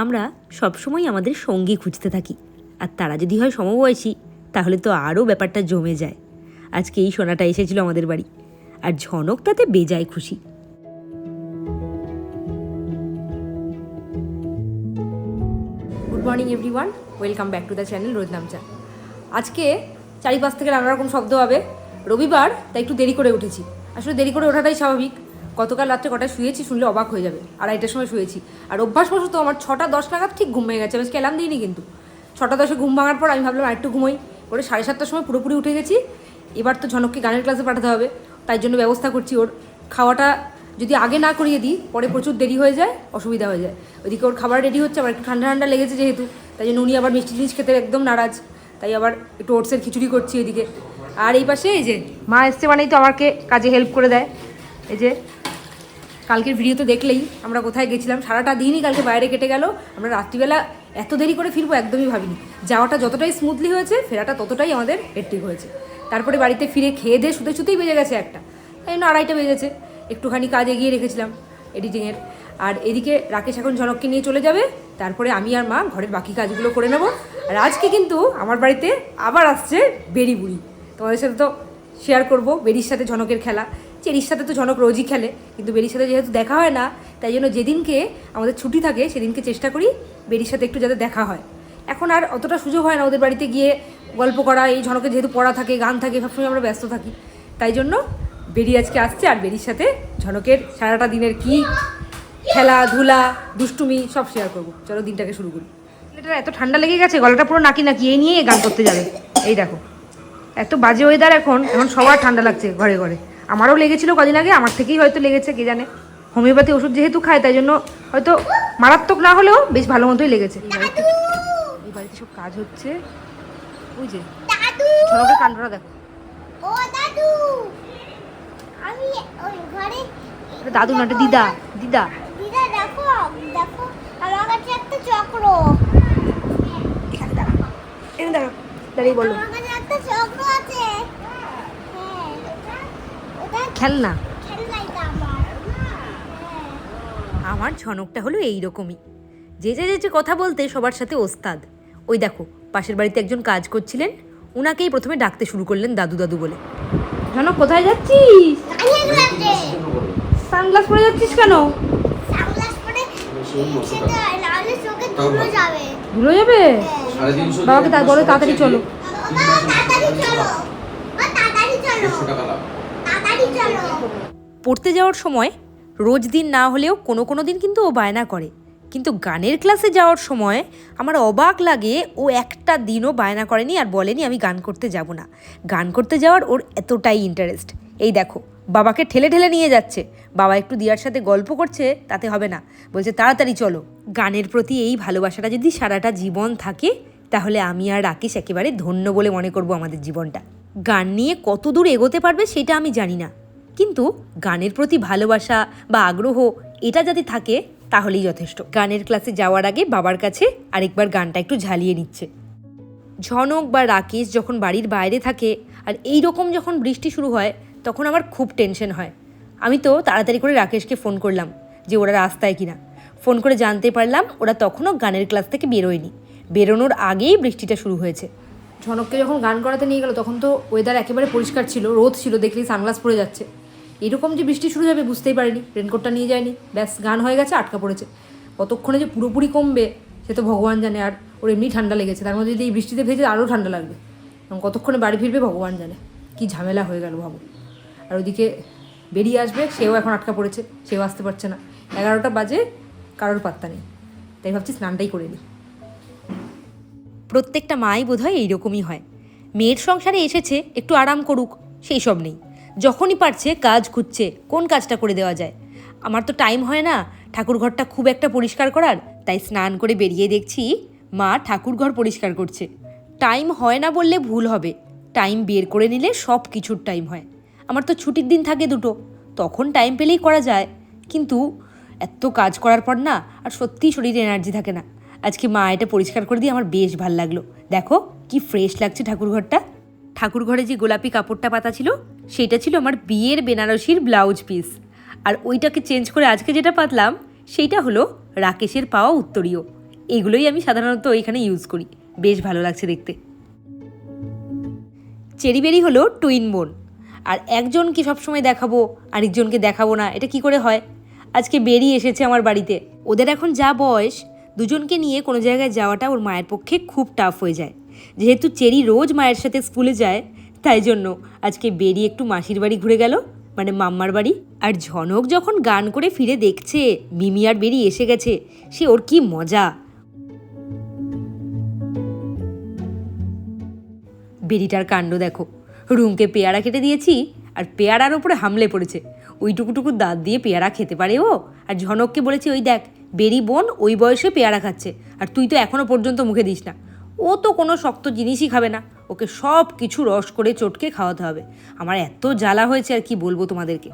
আমরা সবসময় আমাদের সঙ্গী খুঁজতে থাকি। আর তারা যদি হয় সমবয়সী, তাহলে তো আরও ব্যাপারটা জমে যায়। আজকে এই সোনাটা এসেছিল আমাদের বাড়ি। আর ঝনক তাতে বেজায় খুশি। Good morning everyone welcome back to the channel রোজ নামচা আজকে চারিপাশ থেকে নানা রকম শব্দ হবে। রবিবার, তাই একটু দেরি করে উঠেছি। আসলে দেরি করে ওঠাটাই স্বাভাবিক। গতকাল রাত্রে কটায় শুয়েছি শুনলে অবাক হয়ে যাবে। আড়াইটার সময় শুয়েছি। আর অভ্যাসবশত আমার ছটা দশ নাগাদ ঠিক ঘুম ভেঙে গেছে। আমি এলাম দিইনি কিন্তু। ছটা দশে ঘুম ভাঙার পর আমি ভাবলাম আরেকটু ঘুমোই। করে সাড়ে সাতটার সময় পুরোপুরি উঠে গেছি। এবার তো ঝনককে গানের ক্লাসে পাঠাতে হবে। তাই জন্য ব্যবস্থা করছি ওর খাওয়াটা যদি আগে না করিয়ে দিই, পরে প্রচুর দেরি হয়ে যায়, অসুবিধা হয়ে যায়। ওইদিকে ওর খাবার রেডি হচ্ছে আবার একটু ঠান্ডা ঠান্ডা লেগেছে যেহেতু। তাই জন্য উনি আবার মিষ্টি জিনিস খেতে একদম নারাজ। তাই আবার একটু ওটসের খিচুড়ি করছি এদিকে। আর এই পাশে এই যে মা এসছে মানেই তো আমাকে কাজে হেল্প করে দেয়। এই যে কালকের ভিডিওতে দেখলেই আমরা কোথায় গেছিলাম, সারাটা দিনই কালকে বাইরে কেটে গেল, আমরা রাত্রিবেলা এত দেরি করে ফিরবো একদমই ভাবিনি। যাওয়াটা যতটাই স্মুথলি হয়েছে, ফেরাটা ততটাই আমাদের হেট্রিক হয়েছে। তারপরে বাড়িতে ফিরে খেয়ে দিয়ে শুতে শুতেই বেজে গেছে একটা। তাই জন্য আড়াইটা বেজেছে। একটুখানি কাজ এগিয়ে রেখেছিলাম এডিটিংয়ের আর এদিকে রাকেশ এখন ঝনককে নিয়ে চলে যাবে, তারপরে আমি আর মা ঘরের বাকি কাজগুলো করে নেব। আর আজকে কিন্তু আমার বাড়িতে আবার আসছে বেরি বুড়ি তোমাদের সাথে তো শেয়ার করব। বেরির সাথে ঝনকের খেলা। চেরির সাথে তো ঝনক রোজই খেলে, কিন্তু বেরির সাথে যেহেতু দেখা হয় না, তাই জন্য যেদিনকে আমাদের ছুটি থাকে, সেদিনকে চেষ্টা করি বেরির সাথে একটু যাতে দেখা হয়। এখন আর অতটা সুযোগ হয় না ওদের বাড়িতে গিয়ে গল্প করা, এই ঝনকের যেহেতু পড়া থাকে, গান থাকে, সবসময় আমরা ব্যস্ত থাকি। তাই জন্য বেরি আজকে আসছে আর বেরির সাথে ঝনকের সারাটা দিনের কি খেলাধুলা, দুষ্টুমি, সব শেয়ার করব। চলো দিনটাকে শুরু করি। এটা এত ঠান্ডা লেগে গেছে, গলাটা পুরো নাকি নাকি, এই নিয়ে গান করতে যাবে। এই দেখো। এত বাজে ওয়েদার এখন এখন সবার ঠান্ডা লাগছে ঘরে ঘরে। আমারও লেগেছিল কদিন আগে আমার থেকেই হয়তো লেগেছে কে জানে। হোমিওপ্যাথি ওষুধ যেহেতু খায় তাই জন্য হয়তো মারাত্মক না হলেও বেশ ভালো মতোই লেগেছে। এই বাড়িতে সব কাজ হচ্ছে। ওই যে দাদু! কাণ্ডটা দেখো। দাদু! না দিদা দিদা। দিদা দেখো দেখো আমার কাছে একটা চক্র। এখানে দাঁড়া এখানে দাঁড়া দাঁড়িয়ে বলো। আমার হ্যাঁ। খেলনা। আমার। হ্যাঁ। ঝনকটা হলো এই রকমই যে যে যে যে কথা বলতে সবার সাথে ওস্তাদ। ওই দেখো পাশের বাড়িতে একজন কাজ করছিলেন। ওনাকেই প্রথমে ডাকতে শুরু করলেন দাদু দাদু বলে। ঝনক কোথায় যাচ্ছিস? সানগ্লাস পরে যাচ্ছিস কেন? ধুলো যাবে। ভুলে যাবে? সাড়ে তিনশো বাবাকে তার বলো তাড়াতাড়ি চলো বাবা তাড়াতাড়ি চলো বা তাড়াতাড়ি চলো দেড়শো পড়তে যাওয়ার সময় রোজ দিন না হলেও কোনো কোনো দিন কিন্তু ও বায়না করে। কিন্তু গানের ক্লাসে যাওয়ার সময় আমার অবাক লাগে ও একটা দিনও বায়না করেনি আর বলেনি আমি গান করতে যাব না। গান করতে যাওয়ার ওর এতটাই ইন্টারেস্ট এই দেখো, বাবাকে ঠেলে ঠেলে নিয়ে যাচ্ছে। বাবা একটু দিয়ার সাথে গল্প করছে, তাতে হবে না। বলছে, তাড়াতাড়ি চলো। গানের প্রতি এই ভালোবাসাটা যদি সারাটা জীবন থাকে তাহলে আমি আর রাকেশ একেবারে ধন্য বলে মনে করব আমাদের জীবনটা। গান নিয়ে কত দূর এগোতে পারবে সেটা আমি জানি না। কিন্তু গানের প্রতি ভালোবাসা বা আগ্রহ, এটা যদি থাকে, তাহলেই যথেষ্ট। গানের ক্লাসে যাওয়ার আগে বাবার কাছে আরেকবার গানটা একটু ঝালিয়ে নিচ্ছে। ঝনক বা রাকেশ যখন বাড়ির বাইরে থাকে আর এই রকম যখন বৃষ্টি শুরু হয়, তখন আমার খুব টেনশন হয়। আমি তো তাড়াতাড়ি করে রাকেশকে ফোন করলাম যে ওরা রাস্তায় কিনা। ফোন করে জানতে পারলাম ওরা তখনও গানের ক্লাস থেকে বেরোয়নি। বেরোনোর আগেই বৃষ্টিটা শুরু হয়েছে। ঝনককে যখন গান করাতে নিয়ে গেল, তখন তো ওয়েদার একেবারে পরিষ্কার ছিল, রোদ ছিল, দেখলেই সানগ্লাস পরে যাচ্ছে। এরকম যে বৃষ্টি শুরু যাবে বুঝতেই পারিনি রেনকোটটা নিয়ে যায়নি। ব্যাস, গান হয়ে গেছে, আটকা পড়েছে। কতক্ষণে যে পুরোপুরি কমবে, সে তো ভগবান জানে, আর ওর এমনি ঠান্ডা লেগেছে। তার মধ্যে যদি এই বৃষ্টিতে ভেজে আরও ঠান্ডা লাগবে, এবং কতক্ষণে বাড়ি ফিরবে ভগবান জানে। কি ঝামেলা হয়ে গেল ভাবো। আর ওদিকে বেরিয়ে আসবে, সেও এখন আটকা পড়েছে, সেও আসতে পারছে না। এগারোটা বাজে, কারোর পাত্তা নেই। তাই ভাবছি স্নানটাই করে নিই। প্রত্যেকটা মাই বোধহয় এইরকমই হয়। মেয়ের সংসারে এসেছে, একটু আরাম করুক, সেই সব নেই। যখনই পারছে কাজ খুঁজছে, কোন কাজটা করে দেওয়া যায়? আমার তো টাইম হয় না, ঠাকুর ঘরটা খুব একটা পরিষ্কার করার, তাই স্নান করে বেরিয়ে দেখছি মা ঠাকুর ঘর পরিষ্কার করছে। টাইম হয় না বললে ভুল হবে। টাইম বের করে নিলে সব কিছুর টাইম হয়। আমার তো ছুটির দিন থাকে দুটো, তখন টাইম পেলেই করা যায়। কিন্তু এত কাজ করার পর না, আর সত্যিই শরীরে এনার্জি থাকে না। আজকে মা এটা পরিষ্কার করে দিয়ে আমার বেশ ভালো লাগল। দেখো কি ফ্রেশ লাগছে ঠাকুরঘরটা। ঠাকুরঘরে যে গোলাপি কাপড়টা পাতা ছিল, সেটা ছিল আমার বিয়ের বেনারসির ব্লাউজ পিস আর ওইটাকে চেঞ্জ করে আজকে যেটা পাতলাম সেইটা হলো রাকেশের পাওয়া উত্তরীয়। এগুলোই আমি সাধারণত এখানে ইউজ করি। বেশ ভালো লাগছে দেখতে। চেরিবেরি হলো টুইন বোন আর একজনকে সবসময় দেখাবো, আরেকজনকে দেখাবো না, এটা কি করে হয়? আজকে বেরি এসেছে আমার বাড়িতে। ওদের এখন যা বয়স দুজনকে নিয়ে কোনো জায়গায় যাওয়াটা ওর মায়ের পক্ষে খুব টাফ হয়ে যায়। যেহেতু চেরি রোজ মায়ের সাথে স্কুলে যায়, তাই জন্য আজকে বেরি একটু মাসির বাড়ি ঘুরে গেল মানে মাম্মার বাড়ি। আর ঝনক যখন গান করে ফিরে দেখছে, মিমি আর বেরি এসে গেছে, সে ওর কি মজা। বেরিটার কাণ্ড দেখো, রুমকে পেয়ারা কেটে দিয়েছি, আর পেয়ারার ওপরে হামলে পড়েছে। ওইটুকুটুকু দাঁত দিয়ে পেয়ারা খেতে পারে ও? আর ঝনককে বলেছি, ওই দেখ বেরি বোন ওই বয়সে পেয়ারা খাচ্ছে, আর তুই তো এখনও পর্যন্ত মুখে দিস না। ও তো কোনো শক্ত জিনিসই খাবে না, ওকে সব কিছু রস করে চটকে খাওয়াতে হবে। আমার এত জ্বালা হয়েছে আর কি বলব তোমাদেরকে।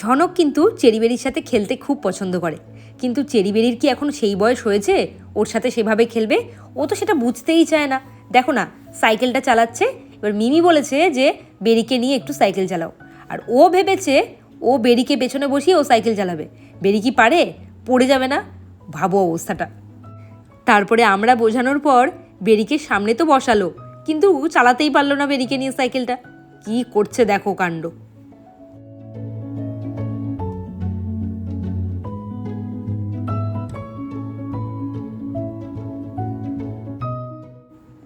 ঝনক কিন্তু চেরিবেরির সাথে খেলতে খুব পছন্দ করে, কিন্তু চেরিবেরির কি এখন সেই বয়স হয়েছে? ওর সাথে সেভাবে খেলবে? ও তো সেটা বুঝতেই চায় না। দেখো না, সাইকেলটা চালাচ্ছে, এবার মিমি বলেছে যে বেরিকে নিয়ে একটু সাইকেল চালাও। আর ও ভেবেছে ও বেরিকে পেছনে বসিয়ে ও সাইকেল চালাবে। বেরি কি পারে? পড়ে যাবে না? ভাবো অবস্থাটা। তারপরে আমরা বোঝানোর পর বেরিকে সামনে তো বসালো, কিন্তু চালাতেই পারল না বেরিকে নিয়ে সাইকেলটা। কি করছে দেখো কাণ্ড।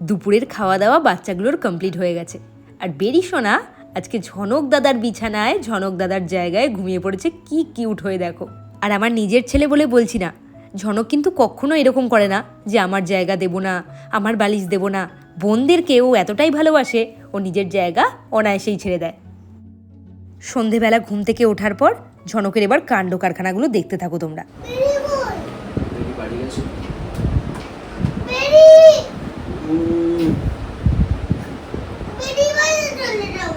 দুপুরের খাওয়া দাওয়া বাচ্চাগুলোর কমপ্লিট হয়ে গেছে। আর বেরি সোনা আজকে ঝনক দাদার বিছানায়, ঝনক দাদার জায়গায় ঘুমিয়ে পড়েছে। কি কিউট হয়ে দেখো। আর আমার নিজের ছেলে বলে বলছি না। ঝনক কিন্তু কখনো এরকম করে না যে আমার জায়গা দেবো না আমার বালিশ দেবো না। বোনদেরকে ও এতটাই ভালোবাসে ও নিজের জায়গা অনায়াসেই ছেড়ে দেয়। সন্ধেবেলা ঘুম থেকে ওঠার পর ঝনকের এবার কাণ্ড কারখানাগুলো দেখতে থাকো তোমরা। বাড়ি গেছে বেরি উম, বেরি বলে চলে যাব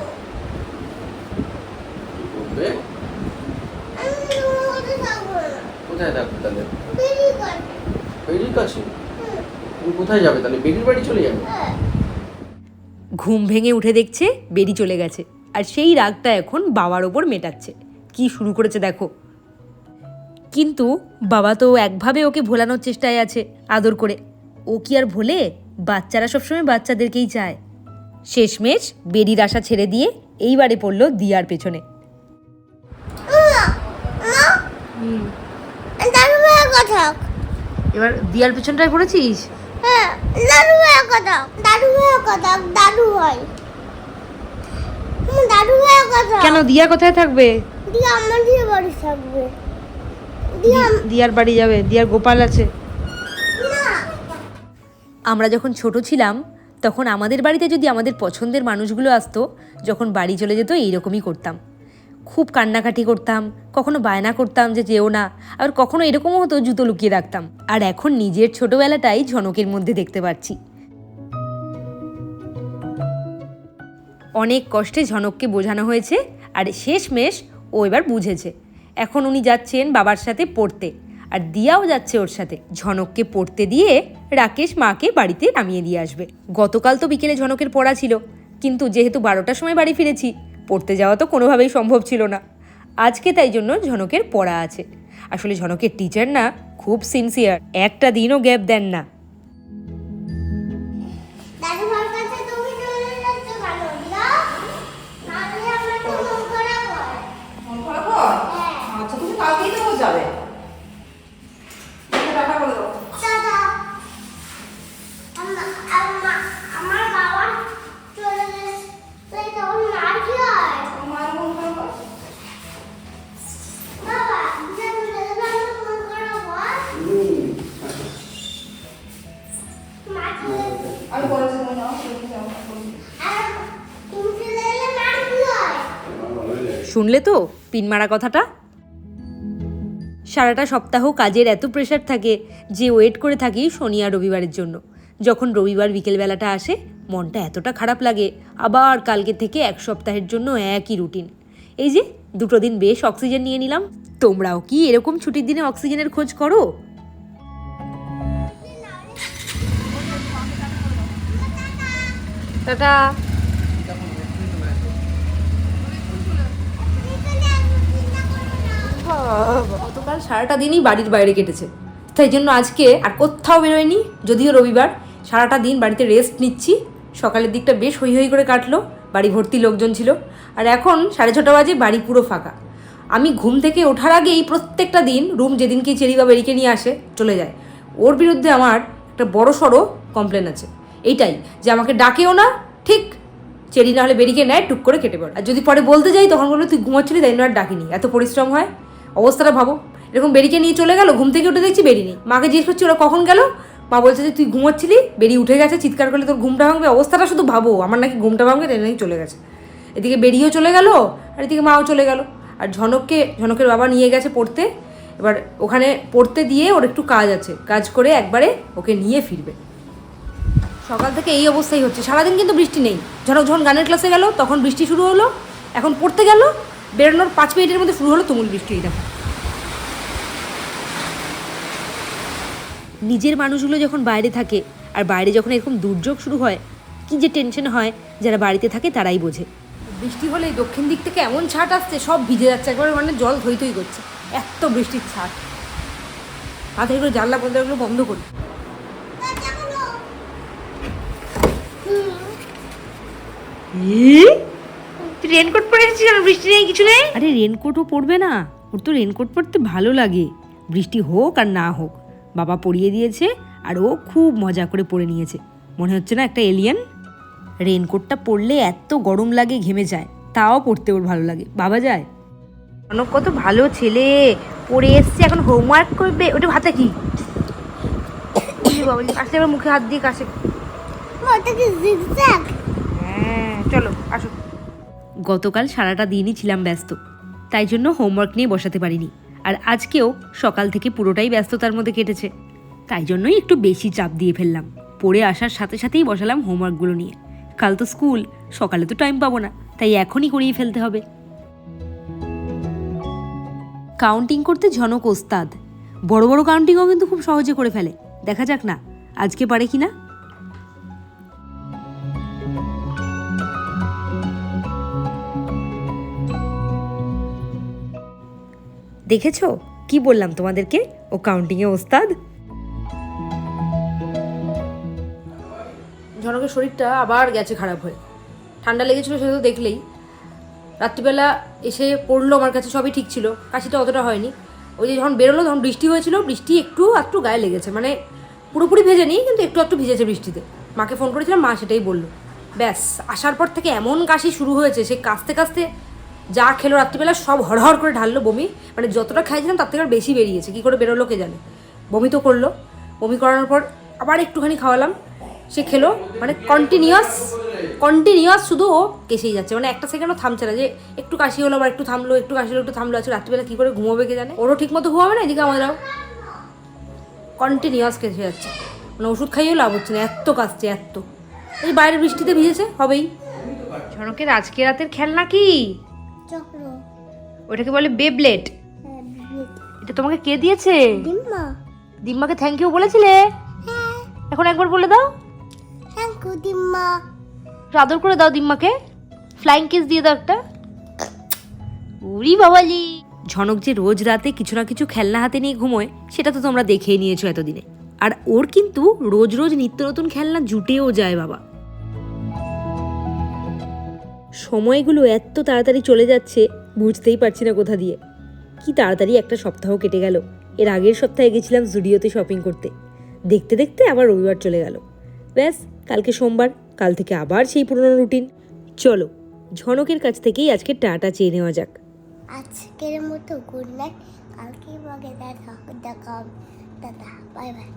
কি করবে আমি তোমার সাথে থাকব না কোথায় থাকবে তাহলে? বেরির কাছে তুমি কোথায় যাবে তাহলে? বেরির বাড়ি চলে যাবে? হ্যাঁ। ঘুম ভেঙে উঠে দেখছে বেরি চলে গেছে। আর সেই রাগটা এখন বাবার ওপর মেটাচ্ছে। কি শুরু করেছে দেখো। কিন্তু বাবা তো একভাবে ওকে ভোলানোর চেষ্টায় আছে আদর করে। ও কি আর ভোলে? বাচ্চারা সবসময় বাচ্চাদেরকেই চায়। শেষমেশ বেরির আশা ছেড়ে দিয়ে এইবারে পড়ল দিয়ার পেছনে। কথা এবার দিয়ার পেছনটায় পড়েছিস? হ্যাঁ দাদু ভাইয়ের কথা দাদু ভাইয়ের কথা দাদু হুম, দাদু ভাইয়ের কথা কেন দিয়া কোথায় থাকবে? দিয়ে আমার দিয়ে বাড়ি থাকবে। দিয়ার বাড়ি যাবে দিয়ার গোপাল আছে। আমরা যখন ছোট ছিলাম তখন আমাদের বাড়িতে যদি আমাদের পছন্দের মানুষগুলো আসতো যখন বাড়ি চলে যেত এইরকমই করতাম। খুব কান্নাকাটি করতাম, কখনো বায়না করতাম যে যেও না, আবার কখনো এরকমও হতো জুতো লুকিয়ে রাখতাম। আর এখন নিজের ছোটবেলাটাই ঝনকের মধ্যে দেখতে পাচ্ছি। অনেক কষ্টে ঝনককে বোঝানো হয়েছে, আর শেষমেশ ও এবার বুঝেছে। এখন উনি যাচ্ছেন বাবার সাথে পড়তে, আর দিয়াও যাচ্ছে ওর সাথে। ঝনককে পড়তে দিয়ে রাকেশ মাকে বাড়িতে নামিয়ে দিয়ে আসবে। গতকাল তো বিকেলে ঝনকের পড়া ছিল, কিন্তু যেহেতু বারোটার সময় বাড়ি ফিরেছি পড়তে যাওয়া তো কোনোভাবেই সম্ভব ছিল না। আজকে তাই জন্য ঝনকের পড়া আছে। আসলে ঝনকের টিচার না, খুব সিনসিয়ার একটা দিনও গ্যাপ দেন না। শুনলে তো পিন মারা কথাটা? সারাটা সপ্তাহ কাজের এত প্রেশার থাকে যে ওয়েট করে থাকি শনি আর রবিবারের জন্য। যখন রবিবার বিকেলবেলাটা আসে, মনটা এতটা খারাপ লাগে, আবার কালকে থেকে এক সপ্তাহের জন্য একই রুটিন এই যে, দুটো দিন বেশ অক্সিজেন নিয়ে নিলাম। তোমরাও কি এরকম ছুটির দিনে অক্সিজেনের খোঁজ করো? টাটা। গতকাল সারাটা দিনই বাড়ির বাইরে কেটেছে। তাই জন্য আজকে আর কোথাও বেরোয়নি, যদিও রবিবার। সারাটা দিন বাড়িতে রেস্ট নিচ্ছি। সকালের দিকটা বেশ হই হই করে কাটলো, বাড়ি ভর্তি লোকজন ছিল। আর এখন সাড়ে ছটা বাজে, বাড়ি পুরো ফাঁকা। আমি ঘুম থেকে ওঠার আগেই প্রত্যেকটা দিন রুম যেদিনকে চেরি বা বেরিকে নিয়ে আসে, চলে যায়। ওর বিরুদ্ধে আমার একটা বড় সড়ো কমপ্লেন আছে। এইটাই, যে আমাকে ডাকেও না, ঠিক চেরি না হলে বেরিকে নেয়, টুক করে কেটে পড়ে। আর যদি পরে বলতে যাই, তখন বলবে, তুই ঘুমাচ্ছিলি, তাই জন্য আর ডাকিনি। এত পরিশ্রম হয়। অবস্থাটা ভাবো। এরকম বেরিকে নিয়ে চলে গেল, ঘুম থেকে উঠে দেখছি বেরিয়ে নেই। মাকে জিজ্ঞেস করছি, ওরা কখন গেল? মা বলছে যে, তুই ঘুমাচ্ছিলি? বেরিয়ে উঠে গেছে, চিৎকার করলে তোর ঘুমটা ভাঙবে। অবস্থাটা শুধু ভাবো, আমার নাকি ঘুমটা ভাঙবে, তাই নাকি চলে গেছে। এদিকে বেরিয়েও চলে গেল, আর এদিকে মাও চলে গেল। আর ঝনককে, ঝনকের বাবা নিয়ে গেছে পড়তে। এবার ওখানে পড়তে দিয়ে ওর একটু কাজ আছে। কাজ করে একবারে ওকে নিয়ে ফিরবে। সকাল থেকে এই অবস্থাই হচ্ছে। সারাদিন কিন্তু বৃষ্টি নেই। ঝনক যখন গানের ক্লাসে গেল, তখন বৃষ্টি শুরু হলো। এখন পড়তে গেল বেরোনোর পাঁচ মিনিটের মধ্যে শুরু হলো তুমুল বৃষ্টি দেখো। নিজের মানুষগুলো যখন বাইরে থাকে আর বাইরে যখন এরকম দুর্যোগ শুরু হয় কি যে টেনশন হয় যারা বাড়িতে থাকে তারাই বোঝে। বৃষ্টি হলে দক্ষিণ দিক থেকে এমন ছাট আসছে সব ভিজে যাচ্ছে একবারে মানে জল থই থই করছে। এত বৃষ্টির ছাট। তাড়াতাড়ি করে জানলা পর্দাগুলো বন্ধ করি। তুই রেনকোট পরে এসেছিস আর বৃষ্টি নেই কিছু নেই? আরে রেনকোটও পরবে না। ওর তো রেনকোট পরতে ভালো লাগে। বৃষ্টি হোক আর না হোক বাবা পরিয়ে দিয়েছে আর ও খুব মজা করে পরে নিয়েছে। মনে হচ্ছে না একটা এলিয়ান রেনকোটটা পরলে এত গরম লাগে ঘেমে যায়। তাও পড়তে ওর ভালো লাগে। বাবা যায়। অনেক কত ভালো ছেলে। পড়ে এসছে এখন হোমওয়ার্ক করবে। ওটা ভাতে কি? বাবা আসলে এবার মুখে হাত দিয়ে কাছে হ্যাঁ চলো আসো। গতকাল সারাটা দিনই ছিলাম ব্যস্ত। তাই জন্য হোমওয়ার্ক নিয়ে বসাতে পারিনি। আর আজকেও সকাল থেকে পুরোটাই ব্যস্ততার মধ্যে কেটেছে। তাই জন্যই একটু বেশি চাপ দিয়ে ফেললাম। পড়ে আসার সাথে সাথেই বসালাম হোমওয়ার্কগুলো নিয়ে। কাল তো স্কুল সকালে তো টাইম পাবো না। তাই এখনই করিয়ে ফেলতে হবে। কাউন্টিং করতে ঝনক ওস্তাদ। বড় বড় কাউন্টিংও কিন্তু খুব সহজে করে ফেলে। দেখা যাক না, আজকে পারে কি না দেখেছ? কি বললাম তোমাদেরকে? ও কাউন্টিংয়ে ওস্তাদ। ঝনকের শরীরটা আবার গেছে খারাপ হয়ে। ঠান্ডা লেগেছিলো সেটা তো দেখলেই। রাত্রিবেলা এসে পড়ল, আমার কাছে সবই ঠিক ছিল। কাশিটা অতটা হয়নি। ওই যে যখন বেরোলো, তখন বৃষ্টি হয়েছিল। বৃষ্টি একটু একটু গায়ে লেগেছে। মানে পুরোপুরি ভেজে নিই কিন্তু একটু একটু ভিজেছে বৃষ্টিতে। মাকে ফোন করেছিলাম, মা সেটাই বলল। ব্যাস, আসার পর থেকে এমন কাশি শুরু হয়েছে, সে কাশতে কাশতে যা খেলো রাত্রিবেলা সব হড়হড় করে ঢাললো বমি। মানে যতটা খাইছিলাম তার থেকে আর বেশি বেরিয়েছে। কী করে বেরোলো কে জানে? বমি তো করল। বমি করানোর পর আবার একটুখানি খাওয়ালাম। সে খেলো। মানে কন্টিনিউয়াস কন্টিনিউয়াস শুধু ও কেসেই যাচ্ছে। মানে একটা সেকেন্ডও থামছে না যে একটু কাশি হলো আবার একটু থামলো, একটু কাশি হলো, একটু থামলো আছে রাত্রিবেলা কী করে ঘুমোবে কে জানে? ওরও ঠিক মতো ঘুমাবে না, এদিকে আমাদেরও। কন্টিনিউয়াস কেসে যাচ্ছে। মানে ওষুধ খাইয়েও লাভ হচ্ছে না। এত কাশছে এত এই বাইরের বৃষ্টিতে ভিজেছে, হবেই। ঝনকের আজকে রাতের খেলনা কি? চক্র ওটাকে বলে বেবলেট। এটা তোমাকে কে দিয়েছে? ডিম্মা। দিম্মাকে থ্যাংক ইউ বলেছিলে? হ্যাঁ। এখন একবার বলে দাও। থ্যাংক ইউ ডিম্মা। আদর করে দাও দিম্মাকে ফ্লাইং কিস দিয়ে দাও একটা। উরি বাবালি ঝনক যে রোজ রাতে কিছু না কিছু খেলনা হাতে নিয়ে ঘুমোয় সেটা তো তোমরা দেখেই নিয়েছো এতদিনে। আর ওর কিন্তু রোজ রোজ নিত্য নতুন খেলনা জুটেও যায় বাবা। সময়গুলো এত তাড়াতাড়ি চলে যাচ্ছে, বুঝতেই পারছি না কোথা দিয়ে। কি তাড়াতাড়ি একটা সপ্তাহ কেটে গেল। এর আগের সপ্তাহে গেছিলাম জুডিওতে শপিং করতে। দেখতে দেখতে আবার রবিবার চলে গেল। ব্যাস, কালকে সোমবার, কাল থেকে আবার সেই পুরনো রুটিন চলো, ঝনকের কাছ থেকেই আজকে টাটা চেয়ে নেওয়া যাক। আজকের মতো গুড নাইট কালকে বাগে দেখা দেখা বাই বাই